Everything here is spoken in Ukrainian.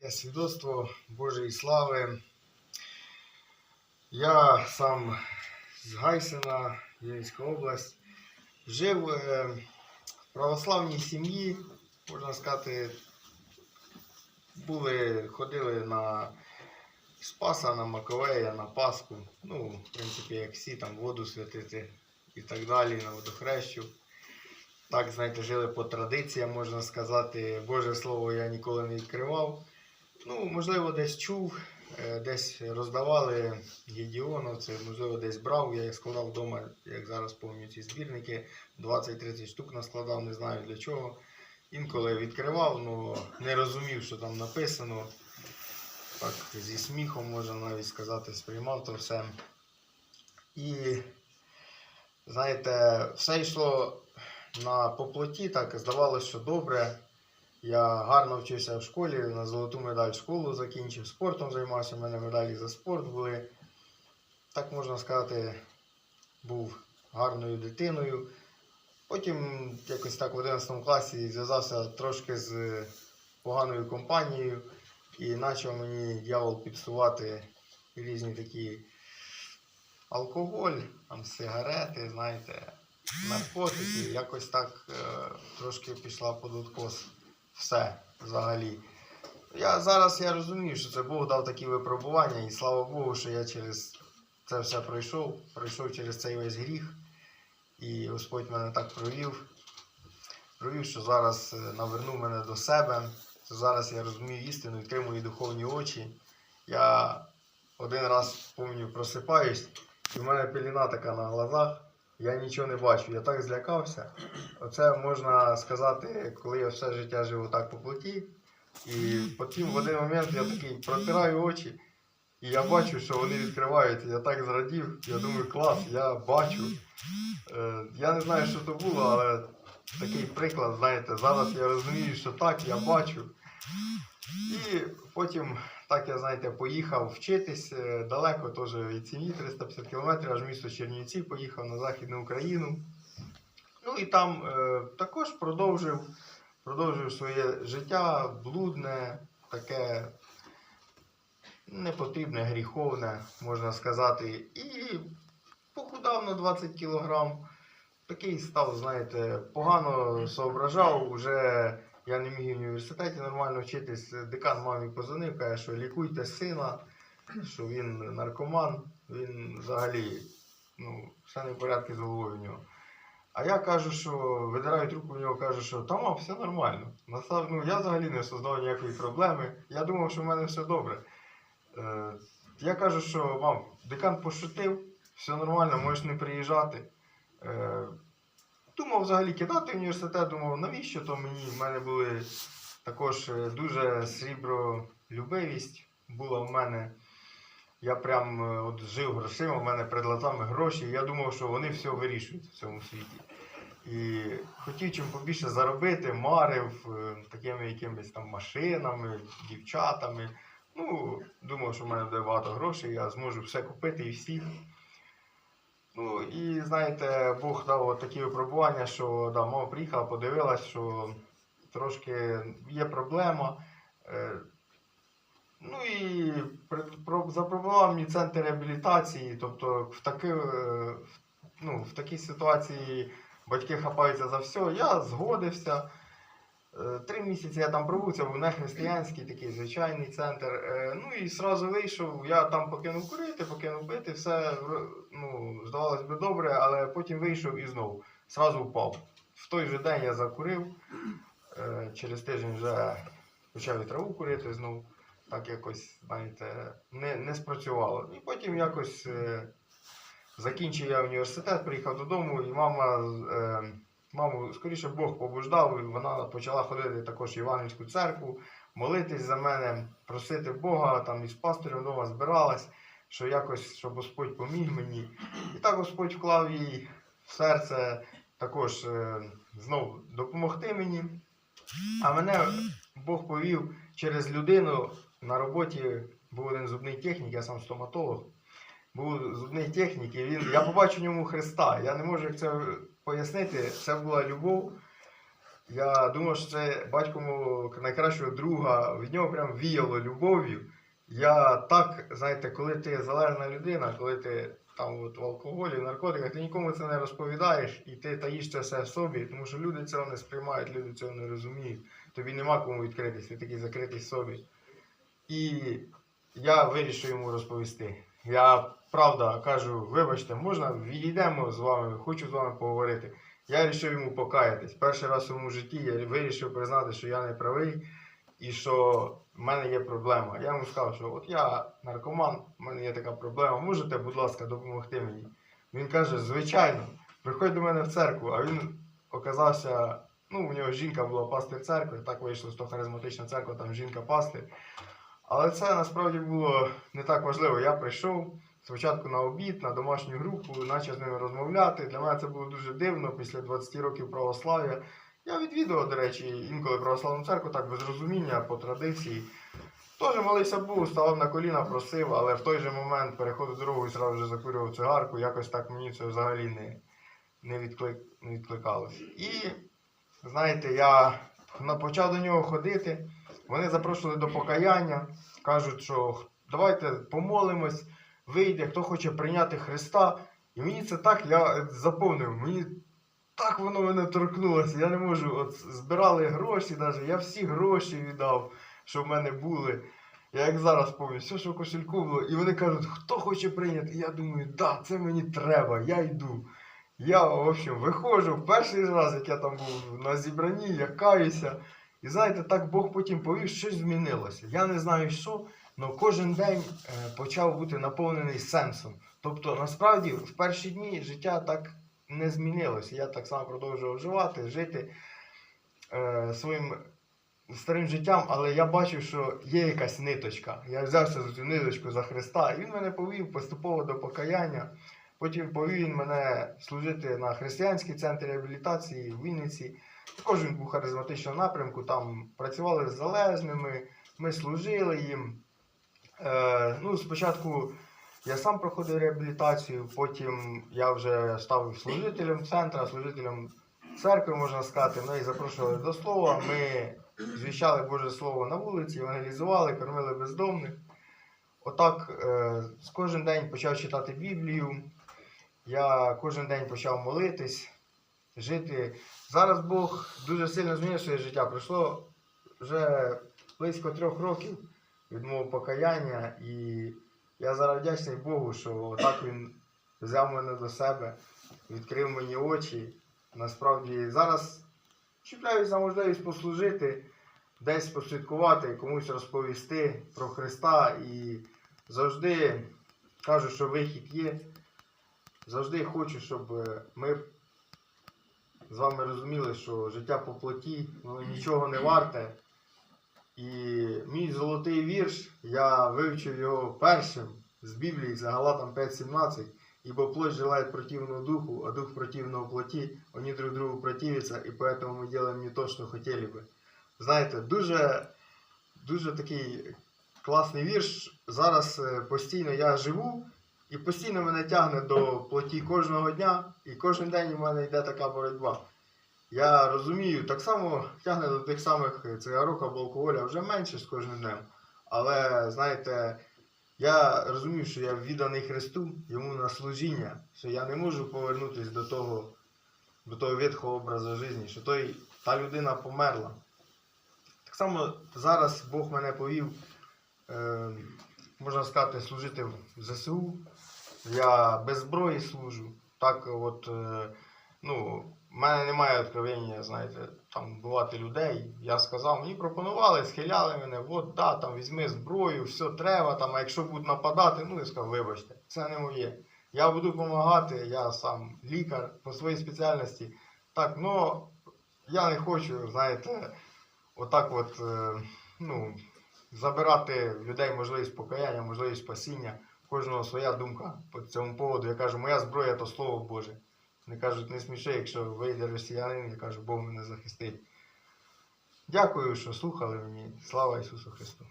Я свідоцтво Божої слави. Я сам з Гайсина, Вінницька область, жив е, в православній сім'ї, можна сказати, були, ходили на Спаса, на Маковея, на Пасху. Ну, в принципі, як всі, там воду святити і так далі, на водохрещу. Так, знаєте, жили по традиціям, можна сказати. Боже слово я ніколи не відкривав. Ну, можливо, десь чув, е, десь роздавали гедіоновці, можливо, десь брав. Я їх складав вдома, як зараз пам'ятаю ці збірники. 20-30 штук наскладав, не знаю для чого. Інколи відкривав, але не розумів, що там написано. Так, зі сміхом, можна навіть сказати, сприймав то все. І, знаєте, все йшло на поплоті, так здавалося, що добре. Я гарно вчився в школі, на золоту медаль школу закінчив, спортом займався, в мене медалі за спорт були. Так можна сказати, був гарною дитиною. Потім якось так в 11 класі зв'язався трошки з поганою компанією і почав мені дьявол підсувати різні такі алкоголь, там, сигарети, знаєте, наркотики. Якось так е, трошки пішла під откос все взагалі. Я зараз я розумію, що це Бог дав такі випробування, і слава Богу, що я через це все пройшов, пройшов через цей весь гріх. І Господь мене так провів, провів, що зараз е, навернув мене до себе. Що зараз я розумію істину, відкрив духовні очі. Я один раз пам'ятаю, просипаюсь, і в мене пеліна така на глазах. Я нічого не бачу, я так злякався. Оце можна сказати, коли я все життя живу так по плоті. І потім в один момент я такий протираю очі, і я бачу, що вони відкриваються. Я так зрадів, я думаю, клас, я бачу. Е, я не знаю, що то було, але такий приклад, знаєте, зараз я розумію, що так, я бачу. І потім, так я знаєте, поїхав вчитись е, далеко, теж від сім'ї 350 кілометрів, аж місто Чернівці, поїхав на Західну Україну. Ну і там е, також продовжив, продовжив своє життя блудне, таке непотрібне, гріховне, можна сказати. І похудав на 20 кілограм. Такий став, знаєте, погано соображав, вже я не міг в університеті нормально вчитись. Декан мамі позвонив, каже, що лікуйте сина, що він наркоман, він взагалі ну, все не в порядку з головою в нього. А я кажу, що видираю трубку в нього, кажу, що там все нормально. Насав- ну, я взагалі не создав ніякої проблеми. Я думав, що в мене все добре. Е, я кажу, що мам, декан пошутив, все нормально, можеш не приїжджати. Е, думав взагалі кидати університет, думав, навіщо то мені? В мене були також е, дуже срібролюбивість була в мене. Я прям е, от жив грошима, в мене перед глазами гроші. Я думав, що вони все вирішують в цьому світі. І хотів чим побільше заробити, марив е, такими якимись там машинами, дівчатами. Ну, думав, що в мене буде багато грошей, я зможу все купити і всіх. Ну і знаєте, Бог дав от такі випробування, що да, мама приїхала, подивилась, що трошки є проблема. Ну і запропонував мені центр реабілітації, тобто в, таки, е, ну, в такій ситуації батьки хапаються за все. Я згодився. Е, Три місяці я там пробув, це був нехристиянський такий звичайний центр. Е, Ну і одразу вийшов, я там покинув курити, покинув пити, все ну, здавалось би добре, але потім вийшов і знову. Зразу впав. В той же день я закурив, через тиждень вже почав і траву курити знову. Так якось, знаєте, не, не спрацювало. І потім якось е, закінчив я університет, приїхав додому, і мама, е, маму, скоріше Бог побуждав, і вона почала ходити також в Іванівську церкву, молитись за мене, просити Бога, там із пастирем вдома збиралась, що якось, щоб Господь поміг мені. І так Господь вклав їй в серце також е, знов допомогти мені. А мене Бог повів через людину на роботі був один зубний технік, я сам стоматолог. Був зубний технік, і він, я побачив в ньому Христа. Я не можу це пояснити. Це була любов. Я думав, що це батько мого найкращого друга, від нього прям віяло любов'ю. Я так, знаєте, коли ти залежна людина, коли ти там от в алкоголі, в наркотиках, ти нікому це не розповідаєш і ти таїш це все собі, тому що люди цього не сприймають, люди цього не розуміють. Тобі нема кому відкритись, ти такий закритий собі. І я вирішив йому розповісти. Я правда кажу, вибачте, можна відійдемо з вами, хочу з вами поговорити. Я вирішив йому покаятись. Перший раз у своєму житті я вирішив признати, що я не правий і що в мене є проблема. Я йому сказав, що от я наркоман, в мене є така проблема, можете, будь ласка, допомогти мені. Він каже, звичайно, приходь до мене в церкву, а він оказався, ну, у нього жінка була пастир церкви, так вийшло, що харизматична церква, там жінка пастир. Але це насправді було не так важливо. Я прийшов спочатку на обід, на домашню групу, почав з ними розмовляти. Для мене це було дуже дивно після 20 років православ'я. Я відвідував, до речі, інколи православну церкву, так без розуміння, по традиції. Теж молився Богу, ставав на коліна, просив, але в той же момент переходив дорогу і зразу вже закурював цигарку. Якось так мені це взагалі не, не, відклик, не відкликалось. І знаєте, я почав до нього ходити. Вони запрошували до покаяння, кажуть, що давайте помолимось, вийде, хто хоче прийняти Христа. І мені це так, я заповнив, мені так воно мене торкнулося. Я не можу. От збирали гроші, навіть, я всі гроші віддав, що в мене були. Я як зараз пам'ятаю, все, що в кошельку було. І вони кажуть, хто хоче прийняти? І я думаю, да, це мені треба, я йду. Я, в общем, виходжу перший раз, як я там був на зібранні, я каюся. І знаєте, так Бог потім повів, щось змінилося. Я не знаю що, але кожен день е, почав бути наповнений сенсом. Тобто, насправді, в перші дні життя так не змінилося. Я так само продовжував живати, жити е, своїм старим життям, але я бачив, що є якась ниточка. Я взявся за цю ниточку за Христа, і він мене повів поступово до покаяння. Потім повів він мене служити на християнський центр реабілітації в Вінниці. Також він був харизматичного напрямку, там працювали з залежними, ми служили їм. Е, ну, спочатку я сам проходив реабілітацію, потім я вже став служителем центру, служителем церкви, можна сказати. Мене їх запрошували до слова. Ми звіщали Боже Слово на вулиці, евангелізували, кормили бездомних. Отак е, кожен день почав читати Біблію. Я кожен день почав молитись, жити. Зараз Бог дуже сильно змінив своє життя. Пройшло вже близько трьох років від мого покаяння, і я зараз вдячний Богу, що так він взяв мене до себе, відкрив мені очі. Насправді зараз чіпляюсь за можливість послужити, десь посвяткувати, комусь розповісти про Христа і завжди кажу, що вихід є. Завжди хочу, щоб ми з вами розуміли, що життя по плоті воно нічого не варте. І мій золотий вірш, я вивчив його першим з Біблії, за Галатам 5.17. Ибо плоть желает противного духу, а дух противного плоти, они друг другу противятся, и поэтому мы делаем не то, что хотели бы. Знаєте, дуже, дуже такий класний вірш. Зараз е, постійно я живу, і постійно мене тягне до плоті кожного дня, і кожен день у мене йде така боротьба. Я розумію, так само тягне до тих самих цигарок або алкоголя вже менше з кожним днем. Але знаєте, я розумію, що я відданий Христу, йому на служіння, що я не можу повернутися до того, до того ветхого образу життя, що той, та людина померла. Так само зараз Бог мене повів, е, можна сказати, служити в ЗСУ. Я без зброї служу. Так от, е, ну, в мене немає откровення, знаєте, там бувати людей. Я сказав, мені пропонували, схиляли мене, от да, там візьми зброю, все треба, там, а якщо будуть нападати, ну я сказав, вибачте, це не моє. Я буду допомагати, я сам лікар по своїй спеціальності. Так, ну я не хочу, знаєте, отак от, е, ну, забирати людей можливість покаяння, можливість спасіння. Кожного своя думка по цьому поводу. Я кажу, моя зброя то слово Боже. Вони кажуть, не сміши, якщо вийде росіянин, я кажу, Бог мене захистить. Дякую, що слухали мені. Слава Ісусу Христу!